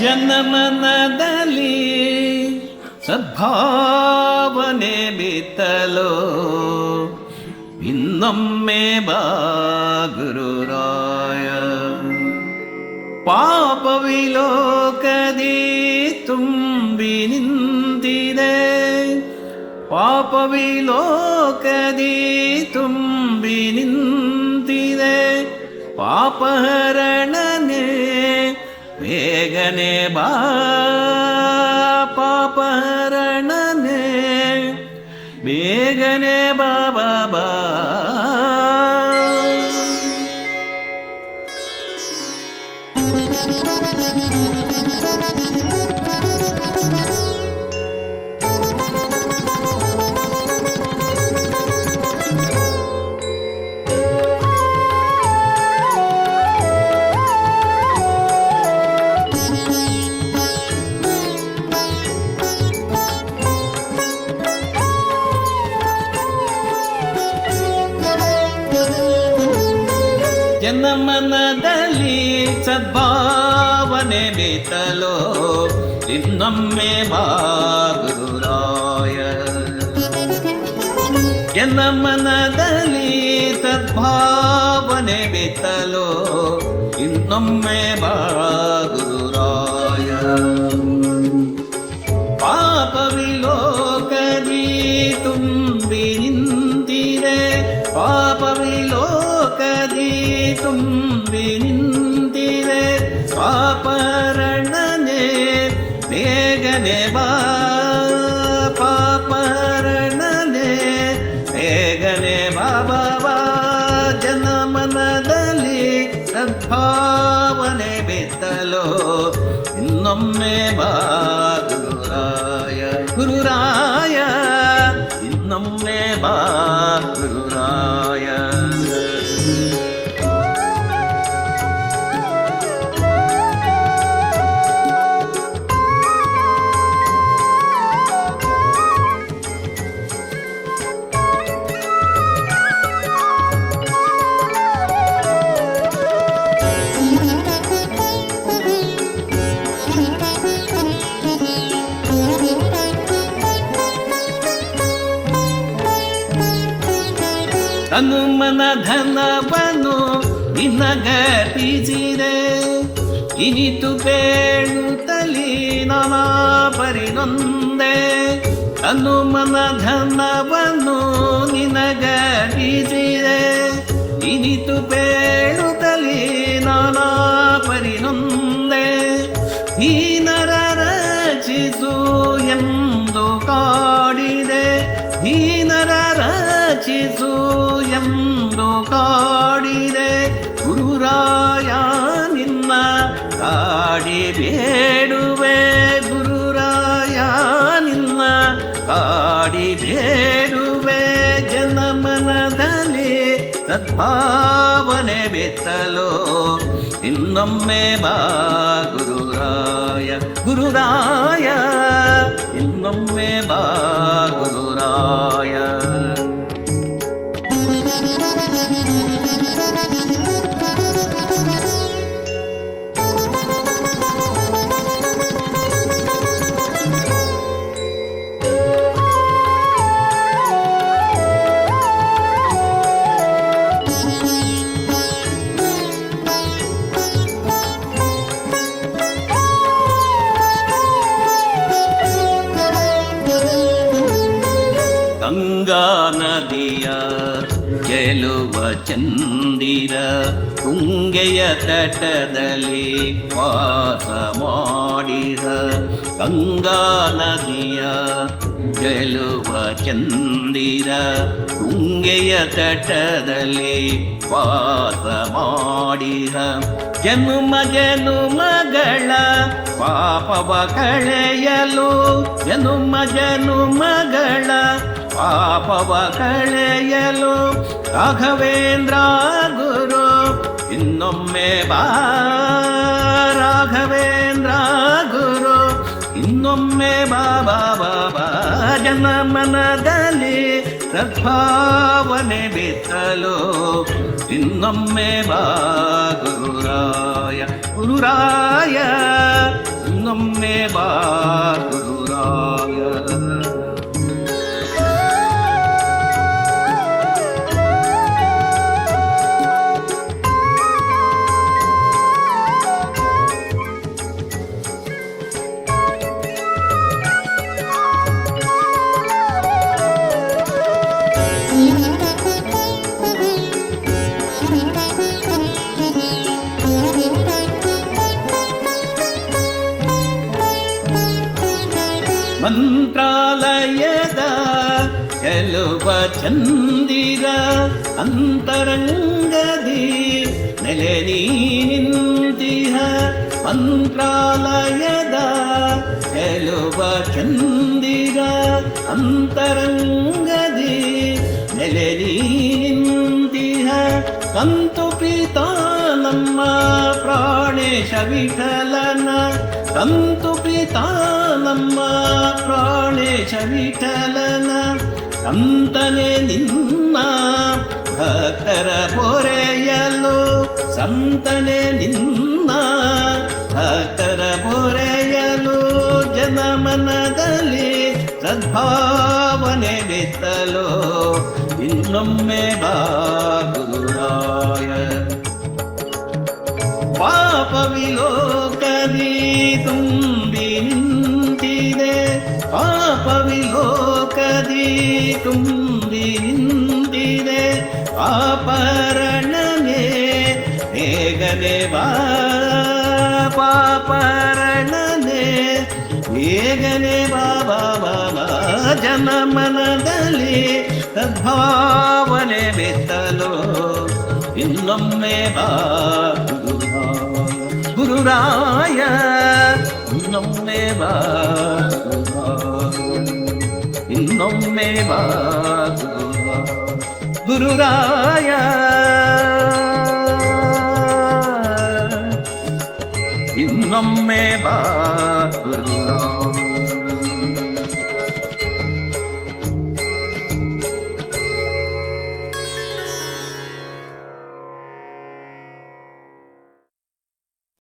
ಜನಮನದಲ್ಲಿ ಸದ್ಭಾವನೆ ಬಿತ್ತಲು ಇನ್ನೊಮ್ಮೆ ಬಾ ಗುರುರಾಯ. ಪಾಪ ವಿಲೋಕದಿ ತುಂಬಿ ನಿಂತಿದೆ. ಪಾಪ ವಿಲೋಕದಿ ತುಂಬಿ ನಿಂತಿದೆ. ಪಾಪಹರಣನೆ ಬೇಗನೆ ಬಾ ಪಾಪಹರಣನೆ. ಬೇಗನೆ ಬಾ ಬಾ. ಜನಮನದಲ್ಲಿ ಸದ್ಭಾವನೆ ಬಿತ್ತಲು ಇನ್ನೊಮ್ಮೆ ಬಾಗುರಾಯ ಜನಮನದಲ್ಲಿ ಸದ್ಭಾವನೆ ಬಿತ್ತಲು ಇನ್ನೊಮ್ಮೆ ಬಾಗುರಾಯ ಪಾಪ ವಿಲೋಕದಿ ತುಂಬಿ ನಿಂತಿದೆ ಪಾಪ ವಿಲೋಕದಿ നമ്മേ ബാഗുരായ ഗുരുരായ. ഗുരുരായ ഇന്നമ്മേ ബാഗുരായ ಹನುಮನ ಧನವನು ನಿನಗಟಿಸಿದೆ ಇನಿತು ಬೇಳುತ್ತಲಿ ನಾನಾ ಪರಿನೊಂದೆ. ಹನುಮನ ಧನವನು ನಿನಗಟಿಸಿದೆ ಇನಿತು ಬೇಳುತ್ತಲಿ ನಾನಾ ಪರಿನೊಂದೆ. ಹೀನರ ರಚಿಸು ಎಂದು ಕಾಡಿದೆ. ಹೀನರ ರಚಿಸು ಕಾಡಿದೆ ಗುರುರಾಯ ನಿನ್ನ ಕಾಡಿ ಬೇಡುವೆ ಗುರುರಾಯ ನಿನ್ನ ಕಾಡಿ ಬೇಡುವೆ ಜನಮನದಲ್ಲಿ ಸದ್ಭಾವನೆ ಬಿತ್ತಲು ಇನ್ನೊಮ್ಮೆ ಬಾ ಗುರುರಾಯ ಗುರುರಾಯ ಇನ್ನೊಮ್ಮೆ ಬಾ ಚಂದಿರ ತುಂಗೆಯ ತಟದಲ್ಲಿ ವಾಸ ಮಾಡಿರ ಗಂಗಾ ನದಿಯ ಗೆಲುವ ಚಂದಿರ ತುಂಗೆಯ ತಟದಲ್ಲಿ ವಾಸ ಮಾಡಿರ ಜನುಮ ಜನುಮಗಳ ಪಾಪವ ಕಳೆಯಲು ಜನುಮ ಜನುಮಗಳ ಪಾಪವ ಕಳೆಯಲು ರಾಘವೇಂದ್ರ ಗುರು ಇನ್ನೊಮ್ಮೆ ಬಾ ರಾಘವೇಂದ್ರ ಗುರು ಇನ್ನೊಮ್ಮೆ ಬಾಬಾ ಬಾಬಾ ಜನಮನದಲ್ಲಿ ಸದ್ಭಾವನೆ ಬಿತ್ತಲು ಇನ್ನೊಮ್ಮೆ ಬಾ ಗುರುರಾಯ ಗುರು ಗುರುರಾಯ ಇನ್ನೊಮ್ಮೆ ಬಾ ಗುರುರಾಯ నెలువ చందిర అంతరంగది నెలని నిందిహ మంత్రాలయద నెలువ చందిర అంతరంగది నెలని నిందిహ కంతు పితానమ్మ ప్రాణేశ విఠలన కంతు పితానమ్మ ప్రాణేశ విఠలన ಸಂತನೆ ನಿನ್ನ ಭಕ್ತರ ಪೊರೆಯಲು ಸಂತನೆ ನಿನ್ನ ಭಕ್ತರ ಪೊರೆಯಲು ಜನಮನದಲ್ಲಿ ಸದ್ಭಾವನೆ ಬಿತ್ತಲು ಇನ್ನೊಮ್ಮೆ ಬಾ ಗುರುರಾಯ ಪಾಪ ವಿಲೋಕದಿ ತುಂಬಿ ನಿಂತಿದೆ ಪಾಪ ವಿಲೋಕದಿ ஆதிக்கும் தீந்திரே பாபரணமே மேகதேவா பாபரணமே மேகனே பாபா ஜனமனதலி தத்பாவனே மெத்தலோ இன்னொம்மே பா குருராய இன்னொம்மே பா ಇನ್ನೊಮ್ಮೆ ಬಾ ಗುರುರಾಯ. ಗುರುರಾಯ ಇನ್ನೊಮ್ಮೆ ಬಾ ಗುರುರಾಯ